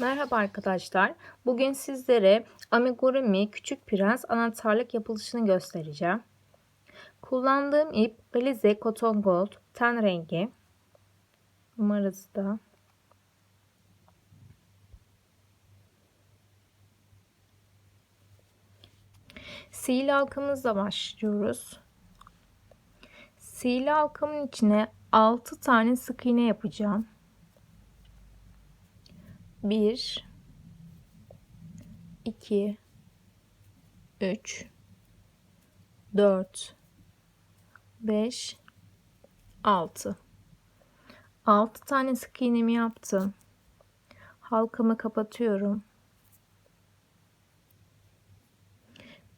Merhaba arkadaşlar. Bugün sizlere amigurumi Küçük Prens anahtarlık yapılışını göstereceğim. Kullandığım ip Alize Cotton Gold ten rengi. Numarası da Sihirli halkamızla başlıyoruz. Sihirli halkamın içine 6 tane sık iğne yapacağım. 1 2 3 4 5 6 6 tane sık iğnemi yaptım. Halkamı kapatıyorum.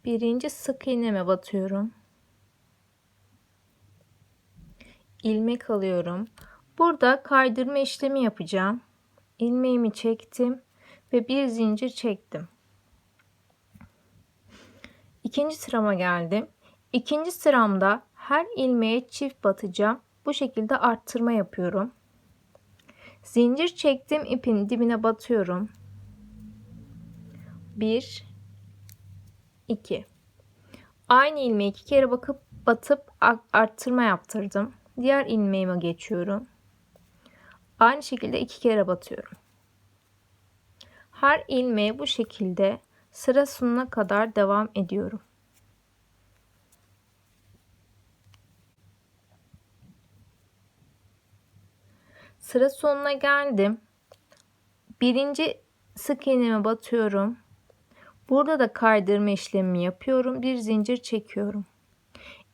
Birinci sık iğneme batıyorum. ilmek alıyorum. Burada kaydırma işlemi yapacağım ilmeğimi çektim ve bir zincir çektim. İkinci sırama geldim. İkinci sıramda her ilmeğe çift batacağım. Bu şekilde arttırma yapıyorum. Zincir çektim ipin dibine batıyorum. 1 2 Aynı ilmeği iki kere bakıp batıp arttırma yaptırdım. Diğer ilmeğime geçiyorum. Aynı şekilde iki kere batıyorum. Her ilmeğe bu şekilde sıra sonuna kadar devam ediyorum. Sıra sonuna geldim. Birinci sık iğneme batıyorum. Burada da kaydırma işlemi yapıyorum. Bir zincir çekiyorum.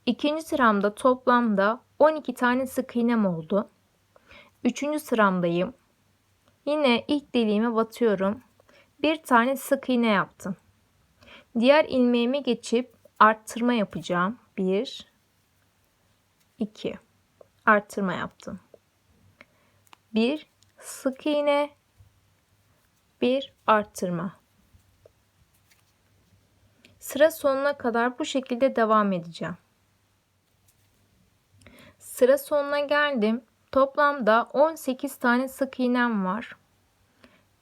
İkinci sıramda toplamda 12 tane sık iğnem oldu. Üçüncü sıramdayım. Yine ilk deliğime batıyorum. Bir tane sık iğne yaptım. Diğer ilmeğime geçip arttırma yapacağım. Bir, iki. Arttırma yaptım. Bir sık iğne, bir arttırma. Sıra sonuna kadar bu şekilde devam edeceğim. Sıra sonuna geldim. Toplamda 18 tane sık iğnem var.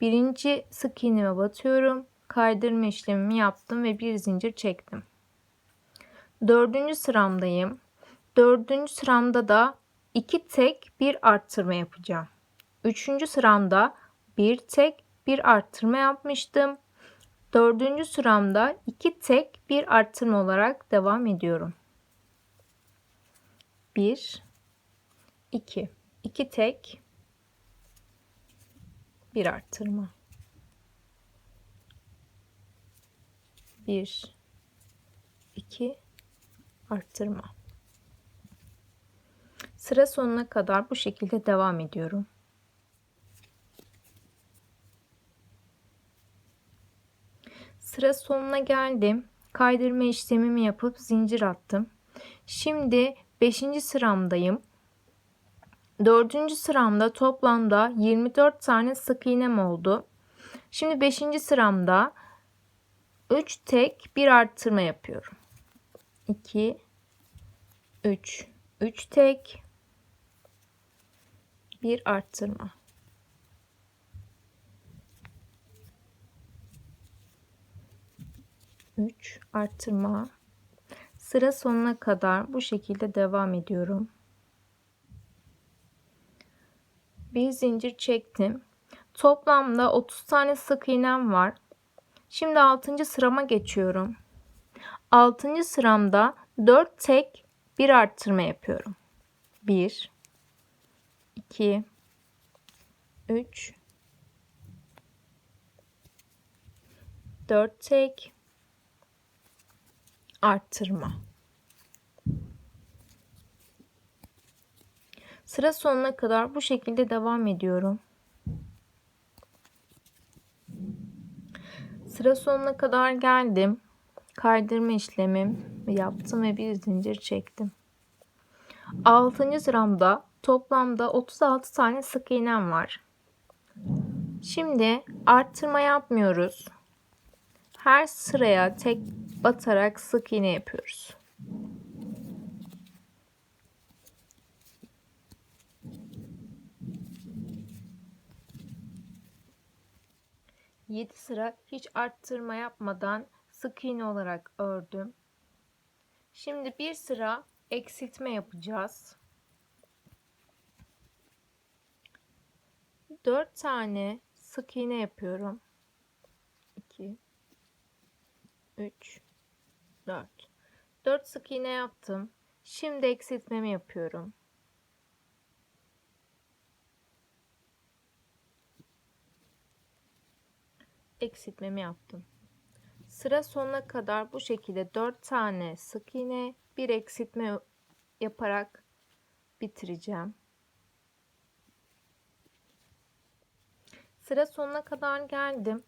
Birinci sık iğneme batıyorum. Kaydırma işlemimi yaptım ve bir zincir çektim. Dördüncü sıramdayım. Dördüncü sıramda da iki tek bir arttırma yapacağım. Üçüncü sıramda bir tek bir arttırma yapmıştım. Dördüncü sıramda iki tek bir arttırma olarak devam ediyorum. Bir, 2 2 tek bir arttırma. 1 2 arttırma. Sıra sonuna kadar bu şekilde devam ediyorum. Sıra sonuna geldim. Kaydırma işlemimi yapıp zincir attım. Şimdi 5. sıramdayım Dördüncü sıramda toplamda 24 tane sık iğnem oldu. Şimdi beşinci sıramda 3 tek bir arttırma yapıyorum. 2 3 3 tek bir arttırma. Üç arttırma. Sıra sonuna kadar bu şekilde devam ediyorum. Bir zincir çektim. Toplamda 30 tane sık iğnem var. Şimdi 6. sırama geçiyorum. 6. sıramda 4 tek bir arttırma yapıyorum. 1 2 3 4 tek arttırma. Sıra sonuna kadar bu şekilde devam ediyorum. Sıra sonuna kadar geldim. Kaydırma işlemim yaptım ve bir zincir çektim. 6. sıramda toplamda 36 tane sık iğnem var. Şimdi arttırma yapmıyoruz. Her sıraya tek batarak sık iğne yapıyoruz. 7 sıra hiç arttırma yapmadan sık iğne olarak ördüm. Şimdi bir sıra eksiltme yapacağız. 4 tane sık iğne yapıyorum. 2 3 4 4 sık iğne yaptım. Şimdi eksiltmemi yapıyorum. Eksiltmemi yaptım. Sıra sonuna kadar bu şekilde 4 tane sık iğne, bir eksiltme yaparak bitireceğim. Sıra sonuna kadar geldim.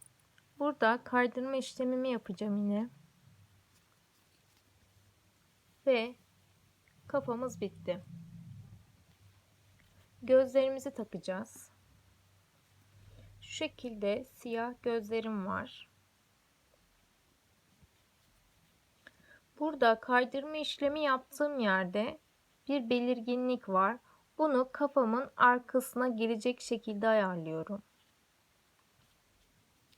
Burada kaydırma işlemimi yapacağım yine. Ve kafamız bitti. Gözlerimizi takacağız. Şu şekilde siyah gözlerim var. Burada kaydırma işlemi yaptığım yerde bir belirginlik var. Bunu kafamın arkasına gelecek şekilde ayarlıyorum.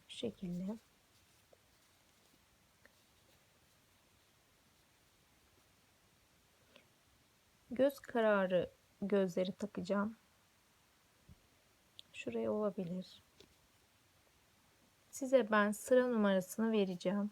Şu şekilde. Göz kararı gözleri takacağım. Şuraya olabilir. Size ben sıra numarasını vereceğim.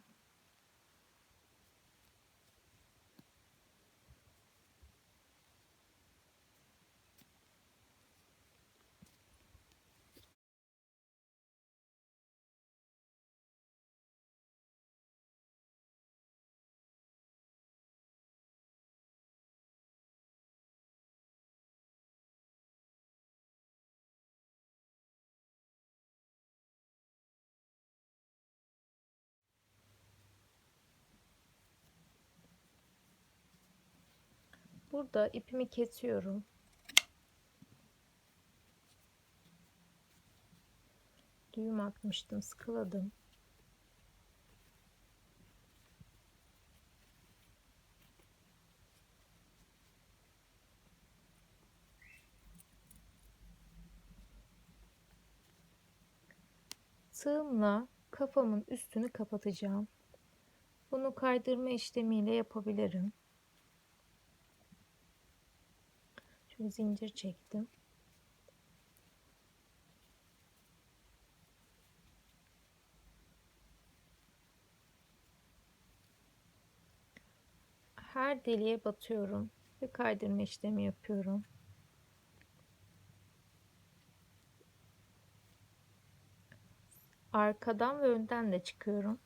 Burada ipimi kesiyorum. Düğüm atmıştım, sıkıladım. Tığımla kafamın üstünü kapatacağım. Bunu kaydırma işlemiyle yapabilirim. Zincir çektim. Her deliğe batıyorum ve kaydırma işlemi yapıyorum. Arkadan ve önden de çıkıyorum.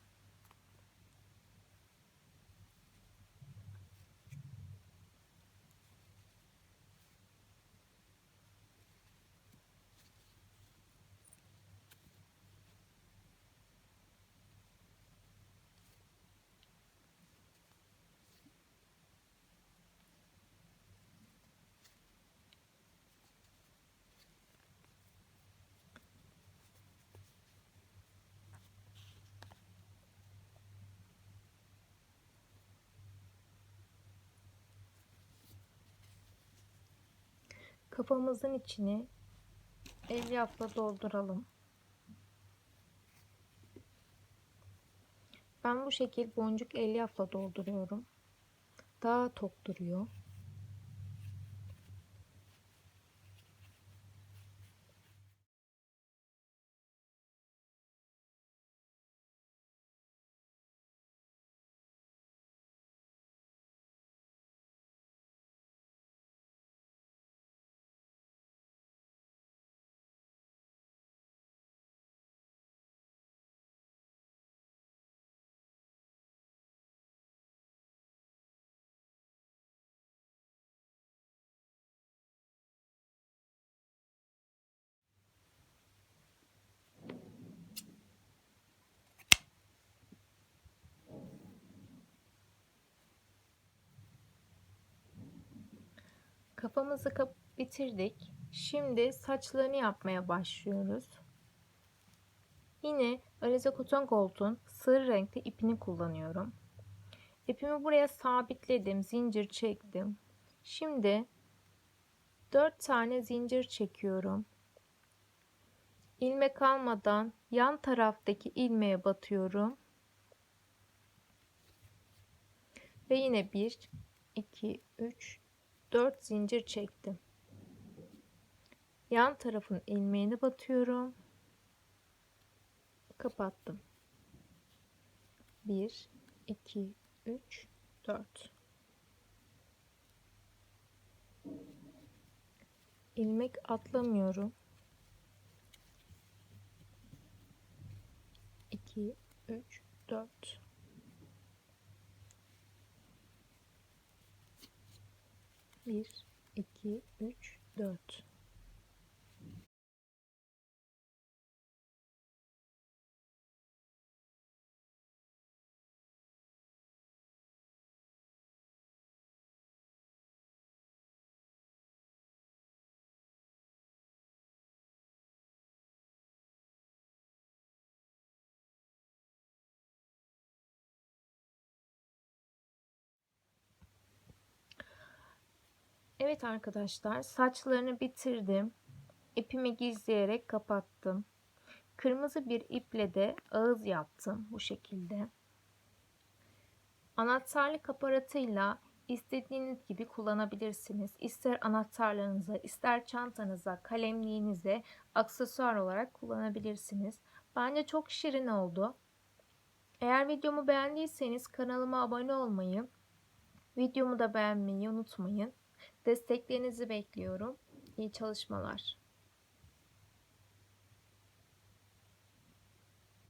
Kafamızın içini elyafla dolduralım. Ben bu şekil boncuk elyafla dolduruyorum. Daha tok duruyor. Kafamızı kap bitirdik. Şimdi saçlarını yapmaya başlıyoruz. Yine Alize Cotton Gold'un sığır renkli ipini kullanıyorum. İpimi buraya sabitledim. Zincir çektim. Şimdi 4 tane zincir çekiyorum. ilmek almadan yan taraftaki ilmeğe batıyorum. Ve yine 1 2 3 4 zincir çektim. Yan tarafın ilmeğini batıyorum. Kapattım. 1 2 3 4 ilmek atlamıyorum. 2 3 4 1 2 3 4 Evet arkadaşlar saçlarını bitirdim. İpimi gizleyerek kapattım. Kırmızı bir iple de ağız yaptım bu şekilde. Anahtarlık aparatıyla istediğiniz gibi kullanabilirsiniz. İster anahtarlarınıza, ister çantanıza, kalemliğinize aksesuar olarak kullanabilirsiniz. Bence çok şirin oldu. Eğer videomu beğendiyseniz kanalıma abone olmayı, videomu da beğenmeyi unutmayın. Desteklerinizi bekliyorum. İyi çalışmalar.